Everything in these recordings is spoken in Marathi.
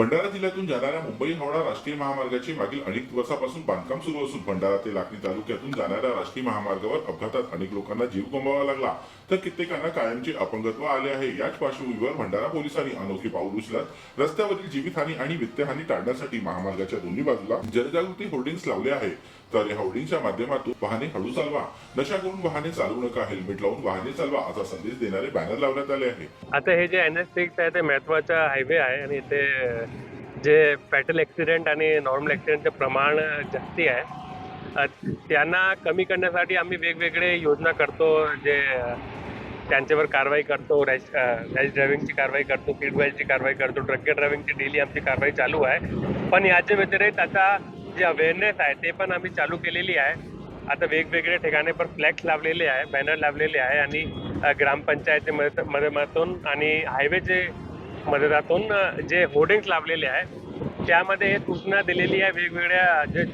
भंडारा जिल्ह्यातून जाणाऱ्या मुंबई हावडा राष्ट्रीय महामार्गाची मागील अनेक वर्षापासून बांधकाम सुरू असून भंडारा ते लाखनी तालुक्यातून जाणाऱ्या राष्ट्रीय महामार्गावर अपघातात अनेक लोकांना जीव गमवावा लागला. तर कित्येकांना कायमचे अपंगत्व आले आहे. याच पार्श्वभूमीवर भंडारा पोलिसांनी अनोखे पाऊल उचलत रस्त्यावरील जीवितहानी आणि वित्तहानी टाळण्यासाठी महामार्गाच्या दोन्ही बाजूला जनजागृती होर्डिंग्स लावले आहे तर या होर्डिंगच्या माध्यमातून वाहने हळू चालवा. नशा करून वाहने चालवू नका हेल्मेट लावून वाहने चालवा असा संदेश देणारे बॅनर लावण्यात आले आहे. आता हे जे एन एस सिक्स आहे ते महत्त्वाचा हायवे आहे आणि इथे जे फॅटल ॲक्सिडेंट आणि नॉर्मल ॲक्सिडेंटचे प्रमाण जास्ती आहे त्यांना कमी करण्यासाठी आम्ही वेगवेगळे योजना करतो जे त्यांच्यावर कारवाई करतो रॅश रॅश ड्रायव्हिंगची कारवाई करतो फीड वाईजची कारवाई करतो ड्रग्गे ड्रायव्हिंगची डेली आमची कारवाई चालू आहे. पण याच्या व्यतिरिक्त आता जे अवेअरनेस आहे ते पण आम्ही चालू केलेली आहे. आता वेगवेगळ्या ठिकाणी पण फ्लॅक्स लावलेले आहे बॅनर लावलेले आहे आणि ग्रामपंचायतीमध्ये ग्रामपंचायतच्या मदत आणि हायवेचे मदतातून जे होर्डिंग्स लावलेले आहे त्यामध्ये हे सूचना दिलेली आहे वेगवेगळ्या जे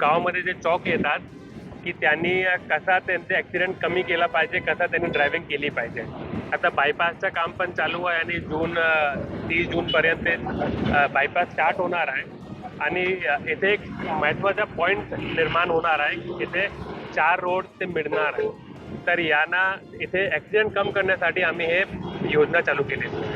गावामध्ये जे चौक येतात की त्यांनी कसा त्यांचे ॲक्सिडेंट कमी केला पाहिजे कसा त्यांनी ड्रायव्हिंग केली पाहिजे. आता बायपासचं काम पण चालू आहे आणि जून तीस जूनपर्यंत बायपास स्टार्ट होणार आहे. आणि इथे एक महत्त्वाचा पॉईंट निर्माण होणार आहे की इथे चार रोड ते मिळणार आहे. तर यांना इथे ॲक्सिडेंट कम करण्यासाठी आम्ही हे योजना चालू केली आहे.